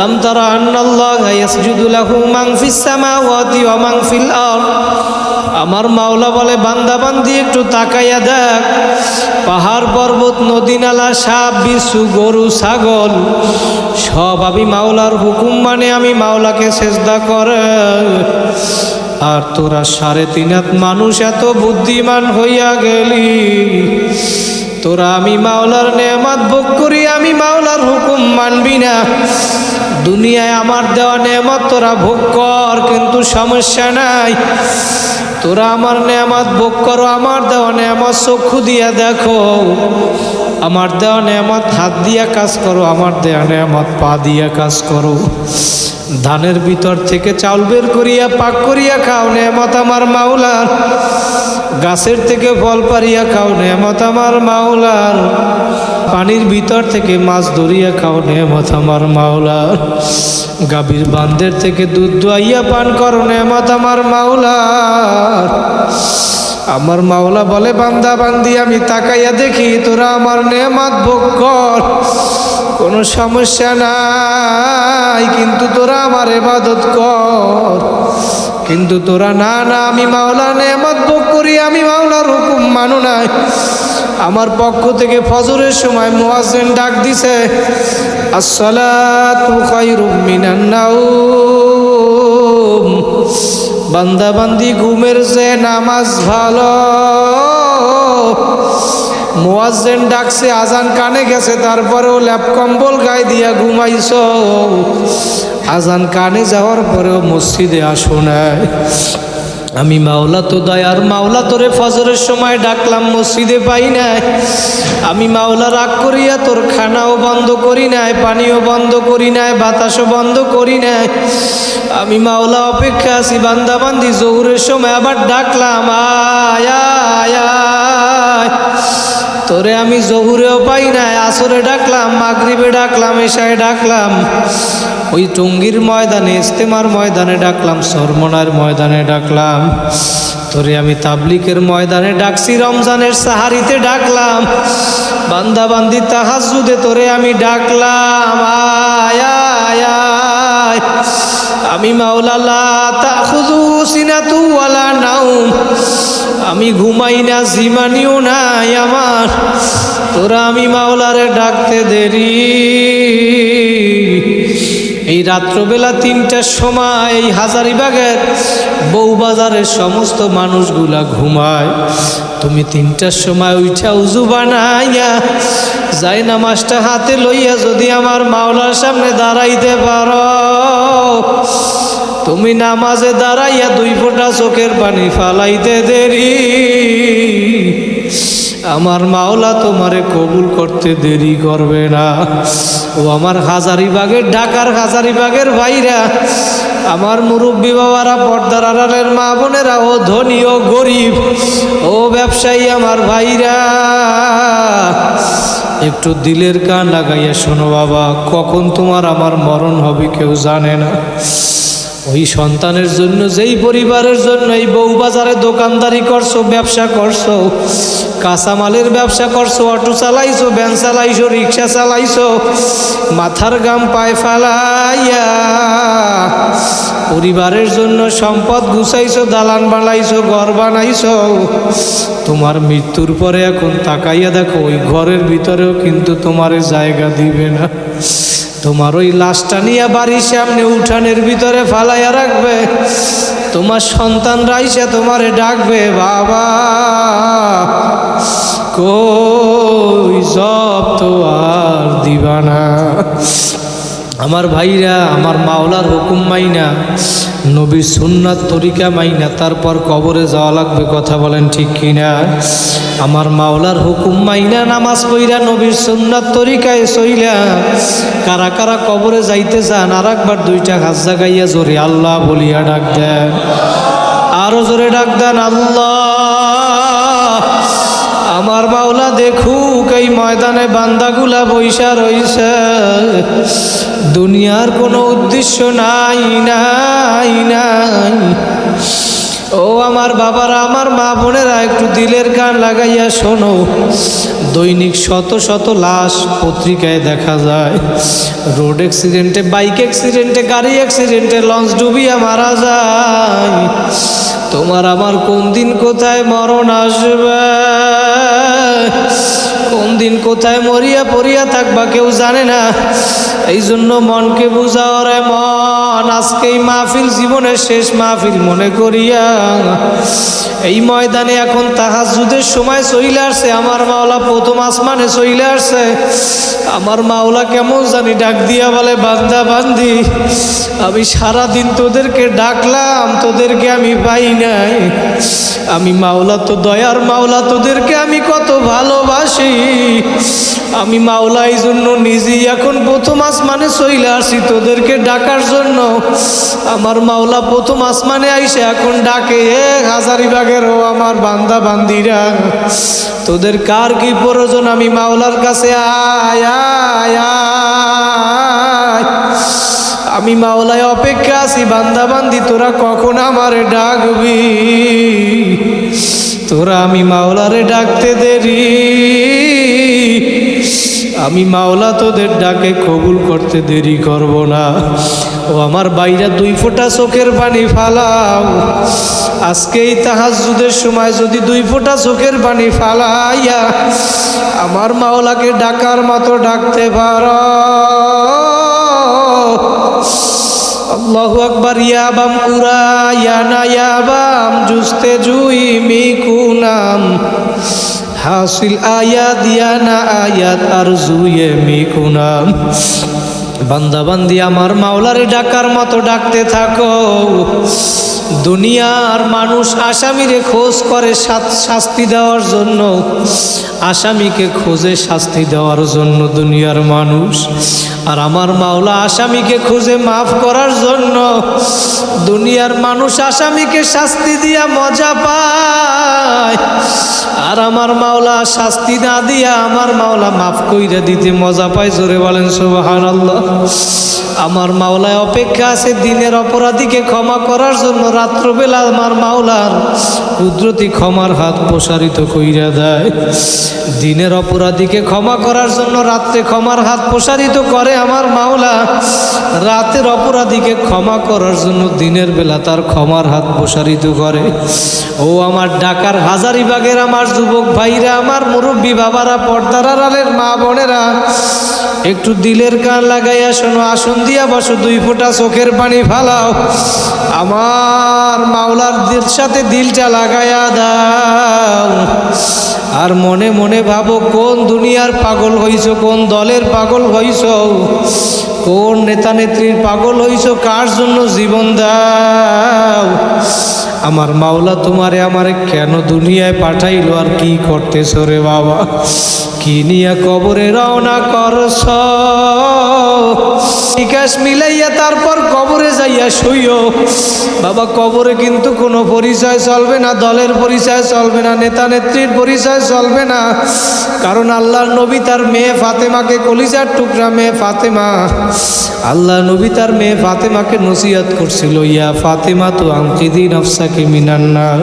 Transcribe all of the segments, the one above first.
আলম তারা আমার মাওলা বলে, বান্দা বান্দি, একটু তাকাইয়া দেখ। পাহাড়, পর্বত, নদী, নালা, সাপ বিশু গরু, ছাগল, সব আমি মাওলার হুকুম মানে আমি মাওলাকে সেজদা করে। আর তোরা সাড়ে তিন মানুষ, এত বুদ্ধিমান হইয়া গেলি। তোরা আমি মাওলার নেয়ামাত ভোগ করি, আমি মাওলার হুকুম মানবি না। দুনিয়ায় আমার দেওয়া নেমাত তোরা ভোগ কর, কিন্তু সমস্যা নাই। তোরা আমার নেমাত ভোগ করো, আমার দেওয়া নেমাত চক্ষু দিয়া দেখো। আমার দেওয়া নেয়ামত, হাত দিয়া কাজ করো, আমার দেওয়া নেয়ামত, পা দিয়া কাজ করো। ধানের ভিতর থেকে চাউল বের করিয়া, পাক করিয়া খাও, নেয়ামত আমার মাওলার। গাছের থেকে ফল পারিয়া খাও, নেয়ামত আমার মাওলার। পানির ভিতর থেকে মাছ ধরিয়া খাও, নেয়ামত আমার মাওলার। গাভীর বান্ধের থেকে দুধ দোয়াইয়া পান করো, নেয়ামত আমার মাওলার। আমার মাওলা বলে, বান্দা, বান্দি, আমি তাকাইয়া দেখি তোরা আমার নেয়ামত ভোগ কর। কোনো সমস্যা নাই, কিন্তু তোরা আমার এবাদত কর। কিন্তু তোরা, না না, আমি মাওলা নেমাত ভোগ করি, আমি মাওলার হুকুম মানো নাই। আমার পক্ষ থেকে ফজরের সময় মোয়াজেন ডাক দিছে, আসসালাতু খায়রুম মিনান নাউম বান্দা বান্দি ঘুমের যে নামাজ ভালো। মোয়াজেন ডাকছে, আজান কানে গেছে, তারপরেও ল্যাপ কম্বল গায়ে দিয়া ঘুমাইছ। আজান কানে যাওয়ার পরেও মসজিদে আসো নাই। আমি মাওলা তো দয়ার, মাওলা তোরে ফজরের সময় ডাকলাম, মসজিদে পাই নাই। আমি মাওলা রাগ করিয়া তোর খানাও বন্ধ করি নাই, পানিও বন্ধ করি নাই, বাতাসও বন্ধ করি নাই। আমি মাওলা অপেক্ষা আছি বান্দাবান্দি জহুরের সময় আবার ডাকলাম, আয়া, আয় আয়। তোরে আমি জহুরেও পাই নাই, আসরে ডাকলাম, মাগরিবে ডাকলাম, এশায় ডাকলাম। ওই টঙ্গির ময়দানে, ইস্তেমার ময়দানে ডাকলাম, সরমনার ময়দানে ডাকলাম। তোরে আমি তাবলিকের ময়দানে ডাকছি, রমজানের সাহারিতে ডাকলাম। বান্দা বান্দি তাহাজুদে তোরে আমি ডাকলাম, আয় আমি মাওলালা তাখুজু সিনাতু ওয়ালা নাউম আমি ঘুমাই না, জিমানিও নাই আমার। তোরা আমি মাওলারে ডাকতে দেরি। এই রাত্রবেলা তিনটার সময় এই হাজারিবাগের বউবাজারের সমস্ত মানুষগুলা ঘুমায়। তুমি তিনটার সময় উঠা উজু বানাইয়া যাই নামাজটা হাতে লইয়া যদি আমার মাওলার সামনে দাঁড়াইতে পারো। তুমি নামাজে দাঁড়াইয়া দুই ফোঁটা চোখের পানি ফালাইতে দেরি। আমার মাওলা তোমারে কবুল করতে দেরি করবে না। ও আমার হাজারিবাগের ঢাকার হাজারিবাগের ভাইরা, আমার মুরব্বী বাবারা, পর্দার আড়ালের মা বোনেরা, ও ধনী ও গরিব, ও ব্যবসায়ী আমার ভাইরা, একটু দিলের কান লাগাইয়া শোনো বাবা, কখন তোমার আমার মরণ হবে কেউ জানে না। ওই সন্তানের জন্য, যেই পরিবারের জন্য এই বউ বাজারে দোকানদারি করছ, ব্যবসা করছ, কাঁচামালের ব্যবসা করছ, অটো চালাইছো, ভ্যান চালাইছো, রিক্সা চালাইছো, মাথার গাম পায়ে ফালাইয়া পরিবারের জন্য সম্পদ গুছাইছো, দালান বানাইছো, ঘর বানাইছো, তোমার মৃত্যুর পরে এখন তাকাইয়া দেখো, ওই ঘরের ভিতরেও কিন্তু তোমার জায়গা দিবে না। তোমার ওই লাশটা নিয়ে বাড়ির সামনে উঠানের ভিতরে ফালাইয়া রাখবে। তোমার সন্তান রাইসে তোমারে ডাকবে, বাবা কো জব তো আর দিবানা আমার ভাইরা, আমার মাওলার হুকুম মাইনা। নবীর সুন্নাত তরিকা মাইনা, তারপর কবরে যাওয়া লাগবে কথা বলেন ঠিক কিনা? আমার মাওলার হুকুম মাইনা নামাজ পইরা নবীর সুন্নাত তরিকায় সইলা, কারা কারা কবরে যাইতে চান আর একবার দুইটা হাত জাগাইয়া জোরে আল্লাহ বলিয়া ডাক দেন। আরও জোরে ডাক দেন, আল্লাহ। আমার মাওলা দেখুক, এই ময়দানে বান্দাগুলা বৈশা রইছে। দুনিয়ার কোনো উদ্দেশ্য নাই নাই নাই। ও আমার বাবারা, আমার মা বোনেরা, একটু দিলের গান লাগাইয়া শোনো। দৈনিক শত শত লাশ পত্রিকায় দেখা যায়। রোড অ্যাক্সিডেন্টে, বাইক অ্যাক্সিডেন্টে, গাড়ি অ্যাক্সিডেন্টে লঞ্চ ডুবিয়া মারা যায়। তোমার আমার কোন দিন কোথায় মরণ আসবে? কোন দিন কোথায় মরিয়া পড়িয়া থাকবা কেউ জানে না। এই জন্য মনকে বুঝাও রে মন আজকে এই মাহফিল, জীবনের শেষ মাহফিল মনে করিয়া। এই ময়দানে এখন তাহাজুদের সময় চইলে আসছে। আমার মাওলা প্রথম আসমানে চইলে আসছে। আমার মাওলা কেমন জানি ডাক দিয়া বলে, বান্দা, বান্দি, আমি সারা দিন তোদেরকে ডাকলাম, তোদেরকে আমি পাই নাই। আমি মাওলা তো দয়ার মাওলা, তোদেরকে আমি কত ভালোবাসি। আমি মাওলা এই জন্য নিজেই এখন প্রথম আসমানে চইলে আসি তোদেরকে ডাকার জন্য। আমার মাওলা প্রথম আসমানে আইসে, এখন ডাকে এ হাজারিবাগের ও আমার বান্দা বান্দিরা, তোদের কার কি প্রয়োজন? আমি মাওলার কাছে আয়। আমি মাওলায় অপেক্ষা আছি, বান্দা বান্দি, তোরা কখন আমার ডাকবি? তোরা আমি মাওলারে ডাকতে দেরি। আমি মাওলা তোদের ডাকে কবুল করতে দেরি করব না। ও আমার বাইরা দুই ফোঁটা চোখের পানি ফালাও। আজকে এই তাহাজুদের সময় যদি দুই ফোঁটা চোখের পানি ফালাইয়া আমার মাওলাকে ডাকার মতো ডাকতে পারো। আল্লাহু আকবার ইয়াবাম উরা ইয়ানা ইয়াবাম জুস্তে জুই মিকুনাম হাসিল আয়াত ইয়ানা আয়াত আর জুয়ে বান্দা বান্দি, আমার মাওলারে ডাকার মতো ডাকতে থাকো। দুনিয়ার মানুষ আসামিরে খোঁজ করে শাস্তি দেওয়ার জন্য। আসামিকে খোঁজে শাস্তি দেওয়ার জন্য দুনিয়ার মানুষ। আর আমার মাওলা আসামিকে খুঁজে মাফ করার জন্য। দুনিয়ার মানুষ আসামিকে শাস্তি দিয়া মজা পায়। আর আমার মাওলা শাস্তি না দিয়া আমার মাওলা মাফ কইরা দিতে মজা পাই জোরে বলেন সুবাহান আমার মাওলায় অপেক্ষা আছে দিনের অপরাধীকে ক্ষমা করার জন্য রাত্রবেলা আমার মাওলার কুদরতি ক্ষমার হাত প্রসারিত কইরা দেয়। দিনের অপরাধীকে ক্ষমা করার জন্য রাত্রে ক্ষমার হাত প্রসারিত করে আমার মাওলা। রাতের অপরাধীকে ক্ষমা করার জন্য দিনের বেলা তার ক্ষমার হাত প্রসারিত করে। ও আমার ডাকার হাজারিবাগের আমার যুবক ভাইরা, আমার মুরব্বী বাবারা, পর্দার আড়ালের মা বোনেরা একটু দিলের কান লাগাইয়া শোনো, আসন দিয়া বসো, দুই ফোঁটা চোখের পানি ফালাও। আমার মাওলার দিল সাথে দিলটা লাগাইয়া দাও। আর মনে মনে ভাবো, কোন দুনিয়ার পাগল হইছ, কোন দলের পাগল হইছ, কোন নেতা নেত্রীর পাগল হইছ, কার জন্য জীবন দাও? আমার মাওলা তোমারে আমারে কেন দুনিয়ায় পাঠাইলো, আর কি করতেছ রে বাবা? কি নিয়ে কবরে রওনা করছ। বিকাশ মিলাইয়া তারপর কবরে যাইয়া শুইও। বাবা, কবরে কিন্তু কোনো পরিচয় চলবে না, দলের পরিচয় চলবে না, নেতা নেত্রীর পরিচয় চলবে না। কারণ আল্লাহর নবী তার মেয়ে ফাতেমাকে কলিজার টুকরা মেয়ে ফাতেমা। আল্লাহ নবী তার মেয়ে ফাতেমাকে নসিহত করছিল, ইয়া ফাতেমা তো আঙ্কিদি নফসাকে মিনান্নার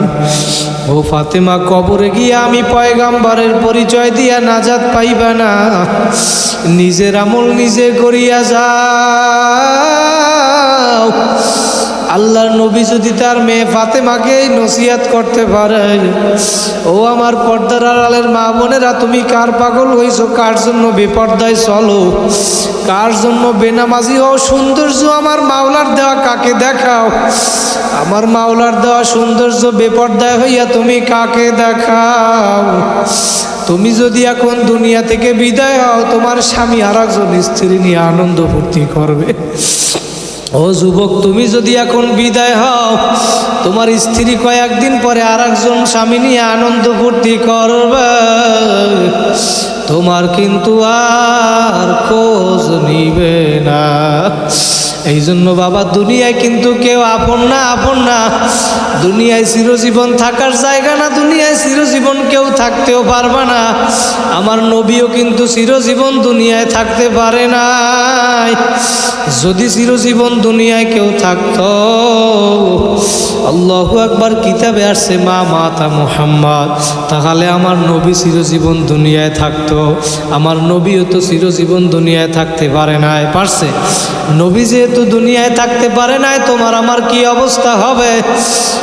ও ফাতেমা, কবরে গিয়ে আমি পয়গাম্বারের পরিচয় দিয়া নাজাত পাইবা না। নিজের আমল নিজে করিয়া যাও আল্লাহর নবী যদি তার মেয়ে ফাতেমাকে নসিহাত করতে পারে, ও আমার পর্দার আড়ালের মা বোনেরা, তুমি কার পাগল হইছো? কার জন্য বেপর্দায় চলো? কার জন্য বেনামাজি হও? সৌন্দর্য আমার মাওলার দেওয়া কাকে দেখাও? আমার মাওলার দেওয়া সৌন্দর্য বেপর্দায় হইয়া তুমি কাকে দেখাও? তুমি যদি এখন দুনিয়া থেকে বিদায় হও, তোমার স্বামী আর একজন স্ত্রী নিয়ে আনন্দ ফুর্তি করবে। ও যুবক, তুমি যদি এখন বিদায় হও, তোমার স্ত্রী কয়েকদিন পরে আর একজন স্বামী নিয়ে আনন্দ ফুর্তি করবে। তোমার কিন্তু আর খোঁজ নিবে না। এই জন্য বাবা, দুনিয়ায় কিন্তু কেউ আপন না আপন না। দুনিয়ায় চিরজীবন থাকার জায়গা না, দুনিয়ায় চিরজীবন কেউ থাকতেও পারবা না। আমার নবীও কিন্তু চিরজীবন দুনিয়ায় থাকতে পারে নাই। যদি চিরজীবন দুনিয়ায় কেউ থাকতো আল্লাহু একবার কিতাবে আসছে, মা মাতা মোহাম্মদ। তাহলে আমার নবী চিরজীবন দুনিয়ায় থাকতো। আমার নবীও তো চিরজীবন দুনিয়ায় থাকতে পারে নাই, পারছে? নবী যেহেতু দুনিয়ায় থাকতে পারে নাই, তোমার আমার কি অবস্থা হবে?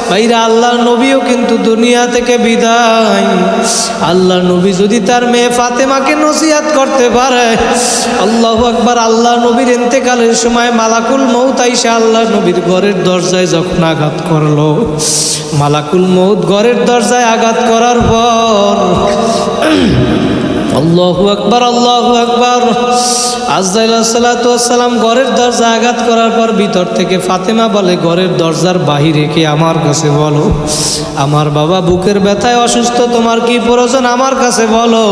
ভাইরা আল্লাহ নবীও কিন্তু দুনিয়া থেকে বিদায়। আল্লাহ নবী যদি তার মেয়ে ফাতেমাকে নসিহাত করতে পারে, আল্লাহ একবার আল্লাহ নবীর এতেকালের সময় মালাকুল মৌত আইসা আল্লাহ নবীর ঘরের দরজায় যখন আঘাত করল। মালাকুল মৌদ ঘরের দরজায় আঘাত করার পর আল্লাহু আকবার আল্লাহু আকবার। আজরাইলাম ঘরের দরজা আঘাত করার পর ভিতর থেকে ফাতেমা বলে, ঘরের দরজার বাহিরে কে আমার কাছে বলো? আমার বাবা বুকের ব্যথায় অসুস্থ, তোমার কি প্রয়োজন আমার কাছে বলো?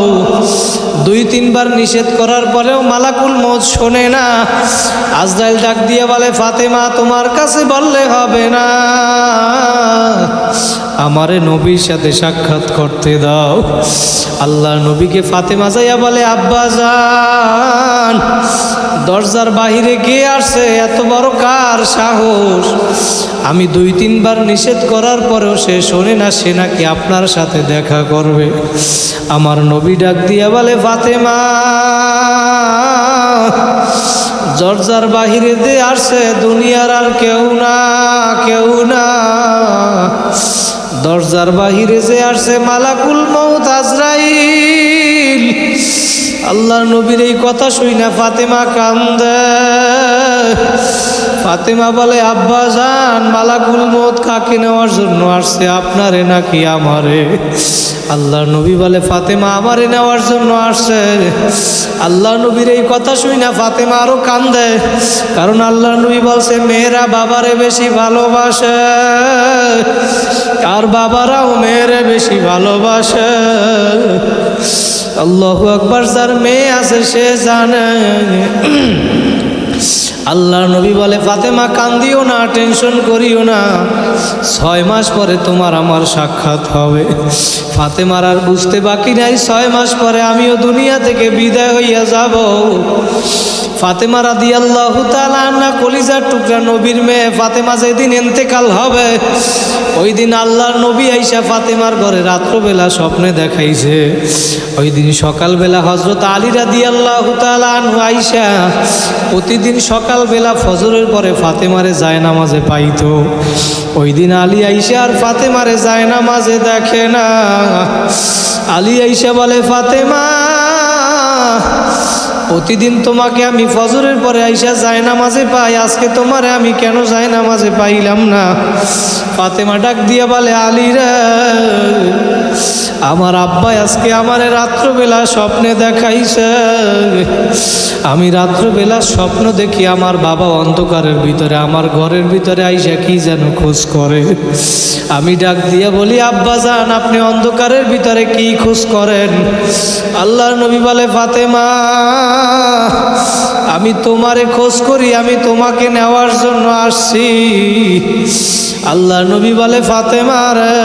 দুই, তিনবার নিষেধ করার পরেও মালাকুল মত শোনে না। আজরাইল ডাক দিয়ে বলে, ফাতেমা, তোমার কাছে বললে হবে না। আমারে নবীর সাথে সাক্ষাৎ করতে দাও। আল্লাহ নবীকে ফাতেমা যাইয়া বলে, আব্বা যান দরজার বাহিরে কে আসছে? এত বড় কার সাহস? আমি দুই, তিনবার নিষেধ করার পরেও সে শোনে না, সে নাকি আপনার সাথে দেখা করবে। আমার নবী ডাক দিয়া বলে, ফাতেমা, দরজার বাহিরে দিয়ে আসছে, দুনিয়ার আর কেউ না কেউ না। দরজার বাহিরে যে আসছে মালাকুল মৌত আজরাইল। আল্লাহ নবীর এই কথা শুই না ফাতেমা কান্দে। ফাতেমা বলে, আব্বা যান মালাকুল মত কাকে নেওয়ার জন্য আসছে? আপনারে নাকি আমারে? আল্লাহ নবী বলে, ফাতেমা আমারে নেওয়ার জন্য আসছে। আল্লাহ নবীর এই কথা শুই না ফাতেমা আরও কান্দে, কারণ আল্লাহ নবী বলছে, মেয়েরা বাবারে বেশি ভালোবাসে। আর বাবারাও মেয়েরে বেশি ভালোবাসে। আল্লাহ আকবার যার মেয়ে আছে সে জানে। আল্লাহ নবী বলে, ফাতেমা, কান্দিও না, টেনশন করিও না। ছয় মাস পরে তোমার আমার সাক্ষাৎ হবে। ফাতেমার আর বুঝতে বাকি নাই, ছয় মাস পরে আমিও দুনিয়া থেকে বিদায় হইয়া যাব। ফাতেমা রাদি আল্লাহ না কলিজার টুকরা নবীর মেয়ে ফাতেমা যেদিন এন্তেকাল হবে, ওই দিন আল্লাহর নবী আইসা ফাতেমার ঘরে রাত্রবেলা স্বপ্নে দেখাইছে। ওই দিন সকালবেলা হজরত আলী রাদি আল্লাহ আইসা প্রতিদিন সকালবেলা ফজরের পরে ফাতেমারে যায় নামাজে পাইতো। ওই দিন আলী আইসা আর ফাতেমারে যায় নামাজে দেখে না। আলী আইসা বলে, ফাতেমা, প্রতিদিন তোমাকে আমি ফজরের পরে আইসা যায় নামাজে পাই, আজকে তোমারে আমি কেন যায় নামাজে পাইলাম না? ফাতেমা ডাক দিয়ে বলে, আলী আমার আব্বা আজকে আমার রাত্রবেলা স্বপ্নে দেখাইছে। আমি রাত্রবেলা স্বপ্ন দেখি আমার বাবা অন্ধকারের ভিতরে, আমার ঘরের ভিতরে আইসা কি যেন খোঁজ করে। আমি ডাক দিয়ে বলি, আব্বা যান, আপনি অন্ধকারের ভিতরে কি খোঁজ করেন? আল্লাহ নবী বলে, ফাতেমা, আমি তোমারে খোঁজ করি, আমি তোমাকে নেওয়ার জন্য আসছি। আল্লাহ নবী বলে, ফাতেমা রে,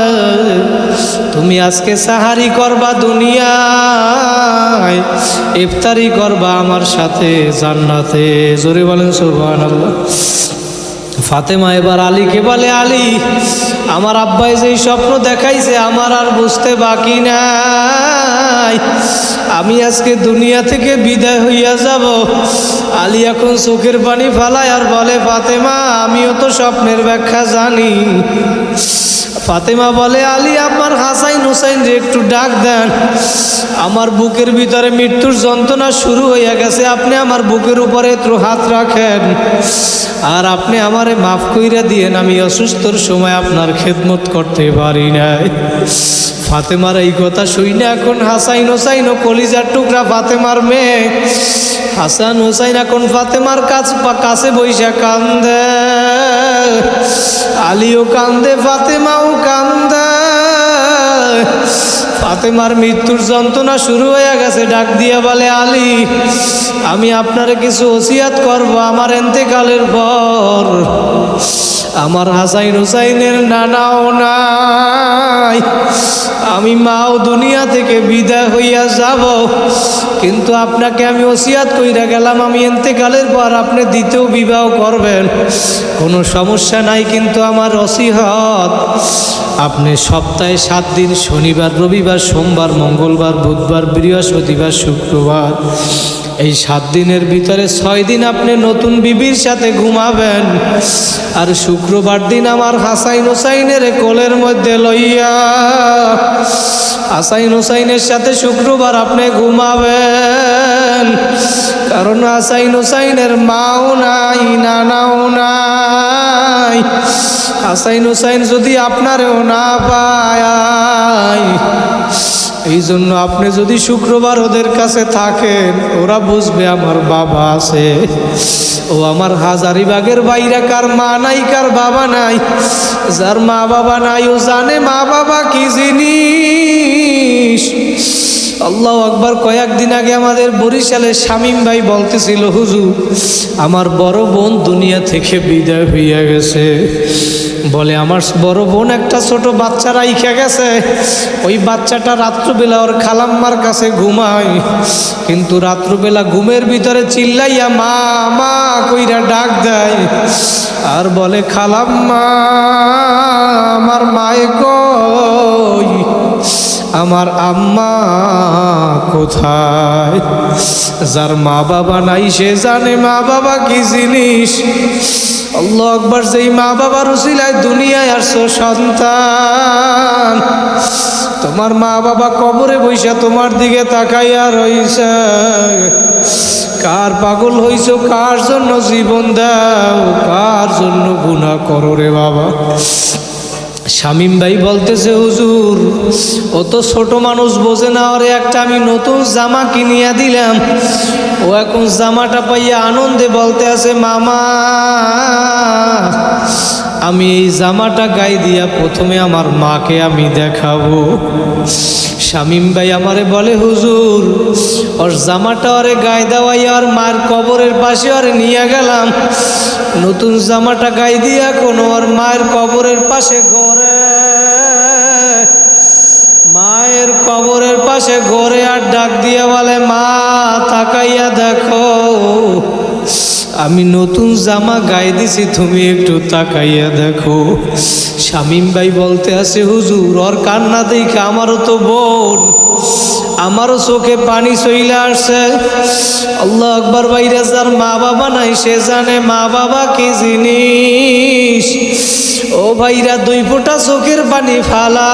তুমি আজকে সাহারি করবা দুনিয়ায়, ইফতারি করবা আমার সাথে জান্নাতে। জোরে বলেন সুবহান আল্লাহ ফাতেমা এবার আলীকে বলে, আলী, আমার আব্বাই যেই স্বপ্ন দেখাইছে, আমার আর বুঝতে বাকি নাই। আমি আজকে দুনিয়া থেকে বিদায় হইয়া যাব। আলী এখন চোখের পানি ফালায় আর বলে, ফাতেমা, আমিও তো স্বপ্নের ব্যাখ্যা জানি। ফাতেমা বলে, আলী, আমার হাসাইন হুসাইন যে একটু ডাক দেন। আমার বুকের ভিতরে মৃত্যুর যন্ত্রণা শুরু হইয়া গেছে, আপনি আমার বুকের উপরে একটু হাত রাখেন। আর আপনি আমারে মাফ কইরা দিয়েন, আমি অসুস্থর সময় আপনার খেদমত করতে পারি নাই। ফাতেমার এই কথা শুই না এখন হাসাইন হোসাইন ও কলিজার টুকরা ফাতেমার মেয়ে। হাসান হোসাইন এখন ফাতেমার কাছ কাছে বৈশা কান্দে। আলীও কান্দে, ফাতেমাও কান্দে। ফাতেমার মৃত্যুর যন্ত্রণা শুরু হয়ে গেছে, ডাক দিয়ে বলে, আলী, আমি আপনারে কিছু ওসিয়াত করব আমার এন্তেকালের পর। আমার হাসাইন হুসাইনের নানাও নাই। আমি মাও দুনিয়া থেকে বিদায় হইয়া যাব। কিন্তু আপনাকে আমি ওসিয়াত কইরা গেলাম, আমি এন্তেকালের পর আপনি দ্বিতীয় বিবাহ করবেন। কোনো সমস্যা নাই, কিন্তু আমার অসিহত আপনি সপ্তাহে সাত দিন শনিবার রবিবার সোমবার মঙ্গলবার বুধবার বৃহস্পতিবার শুক্রবার এই সাত দিনের ভিতরে ছয় দিন আপনি নতুন বিবির সাথে ঘুমাবেন। আর শুক্রবার দিন আমার হাসাইন হুসাইনের কোলের মধ্যে লইয়া হাসাইন হুসাইনের সাথে শুক্রবার আপনি ঘুমাবেন। কারণ হাসাইন হুসাইনের মাও নাই, নানাও নাই। হাসাইন হুসাইন যদি আপনারেও না পায় এই জন্য আপনি যদি শুক্রবার ওদের কাছে থাকেন, ওরা বুঝবে আমার বাবা আছে। ও আমার হাজারিবাগের বাইরে, কার মা নাই, কার বাবা নাই। যার মা বাবা নাই, ও জানে মা বাবা কি জিনিস। আল্লাহ আকবার, কয়েকদিন আগে আমাদের বরিশালের শামীম ভাই বলতেছিল, হুজুর, আমার বড় বোন দুনিয়া থেকে বিদায় হইয়া গেছে। বলে, আমার বড় বোন একটা ছোট বাচ্চা রাইখা গেছে। ওই বাচ্চাটা রাত্রবেলা ওর খালাম্মার কাছে ঘুমায়। কিন্তু রাত্রবেলা ঘুমের ভিতরে চিল্লাইয়া মা মা কইরা ডাক দেয়। আর বলে, খালাম্মা, আমার মায়ে কই? আমার আম্মা কোথায়? যার মা বাবা নাই, সে জানে মা বাবা কি জিনিস। আল্লাহ আকবার, যেই মা বাবার উসিলায় দুনিয়ায় আসছো, সন্তান। তোমার মা বাবা কবরে বৈশা তোমার দিকে তাকাইয়া রইছে। কার পাগল হইছো, কার জন্য জীবন দাও, কার জন্য গুণা করো রে বাবা? শামিম ভাই বলতেছে, হুজুর, ও তো ছোট মানুষ বোঝে না, ওরে একটা আমি নতুন জামা কিনিয়া দিলাম। ও এখন জামাটা পাইয়া আনন্দে বলতে আছে, মামা, আমি এই জামাটা গাই দিয়া প্রথমে আমার মাকে আমি দেখাবো। শামিম ভাই আমারে বলে, হুজুর, ওর জামাটা ওরে গায়ে দেওয়াই আর মার কবরের পাশে ওরে নিয়ে গেলাম। নতুন জামাটা গায়ে দিয়া কোনো ওর মায়ের কবরের পাশে ঘরে। মায়ের কবরের পাশে ঘরে আর ডাক দিয়ে বলে, মা, তাকাইয়া দেখো। আমি নতুন জামা গায়ে দিছি, তুমি একটু তাকাইয়া দেখো। শামিম ভাই বলতে আছে, হুজুর, ওর কান্না দেখে আমারও তো বোন। আমারও চোখে পানি চইলে আসছে। আল্লাহ আকবর বাইরে যার মা বাবা নাই, সে জানে মা বাবা কি জিনিস। ও ভাইরা, দুই ফোঁটা চোখের পানি ফালা।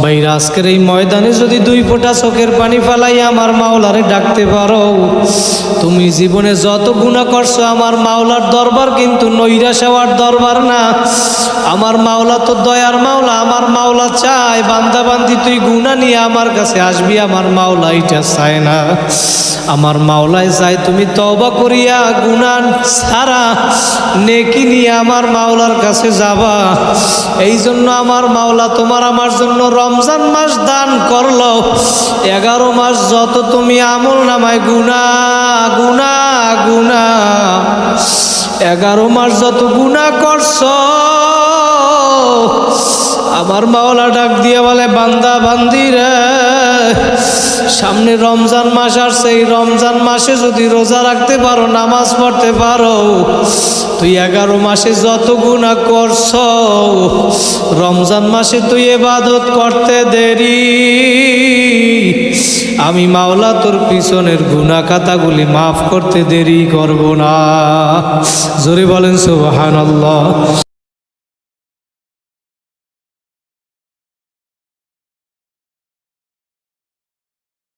ভাইরা, আজকের এই ময়দানে যদি দুই ফোঁটা চোখের পানি ফালাই আমার মাওলারে ডাকতে পারো। তুমি জীবনে যত গুণা করছ, আমার মাওলার দরবার কিন্তু নৈরা হওয়ার দরবার না। আমার মাওলা তো দয়ার মাওলা, আমার মাওলা চায় বান্দা বান্দি তুই গুণা নিয়ে আমার কাছে আসবি, আমার মাওলা এটা চায় না। আমার মাওলায় চায়, তুমি তবা করিয়া গুণা ছাড়া নেকি নিয়ে আমার মাওলার কাছে যাবা। এই জন্য আমার মাওলা, তোমার আমার জন্য রমজান মাস দান করল। এগারো মাস যত তুমি আমল নামায়, গুনা গুনা গুনা। এগারো মাস যত গুনা করছ, আমার মাওলা ডাক দিয়ে বলে, বান্দা, বান্দি রে, সামনে রমজান মাস আসছে। এই রমজান মাসে যদি রোজা রাখতে পারো, নামাজ পড়তে পারো তুই এগারো মাসে যত গুণা করছ, রমজান মাসে তুই এবাদত করতে দেরি। আমি মাওলা তোর পিছনের গুণা খাতাগুলি মাফ করতে দেরি করব না। জোরে বলেন সুবহানাল্লাহ।